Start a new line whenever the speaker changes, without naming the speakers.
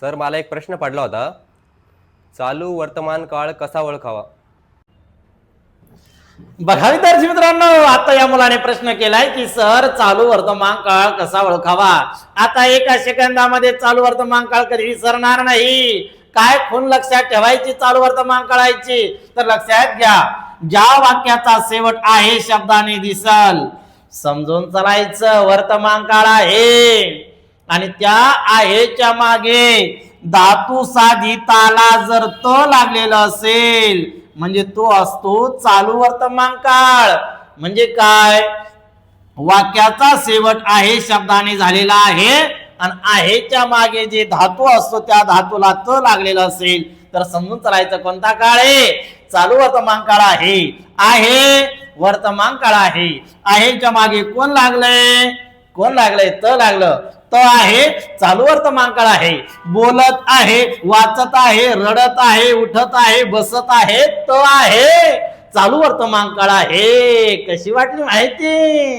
Sir मला एक प्रश्न पडला होता. चालू वर्तमान काळ कसा ओळखावा?
बघा विद्यार्थी मित्रांनो आता या मुलाने प्रश्न केलाय की सर चालू वर्तमान काळ कसा ओळखावा? आता एका सेकंदामध्ये चालू वर्तमान काळ कधी विसरणार नाही. काय खून लक्षात ठेवायची चालू वर्तमान काळायची तर लक्षात घ्या ज्या वाक्याचा शेवट आहे शब्दाने दिसल. समजून चालायचं वर्तमान काळ आहे. आणि त्या आहेच्या मागे धातू साधिताला जर त लागलेलं असेल म्हणजे तो असतो चालू वर्तमान काळ. म्हणजे काय? वाक्याचा शेवट आहे शब्दाने झालेला आहे आणि आहेच्या मागे जे धातू असतो त्या धातूला त लागलेला असेल. तर समजून चालायचं कोणता काळ आहे? चालू वर्तमान काळ आहे. आहे वर्तमान काळ आहे. आहेच्या मागे कोण लागलंय? कोण लागलंय? त लागलं. त आहे चालू वर्तमानकाळ आहे. बोलत आहे वाचत आहे रडत आहे उठत आहे बसत आहे त आहे. चालू वर्तमानकाळ आहे. कशी वाटली माहिती?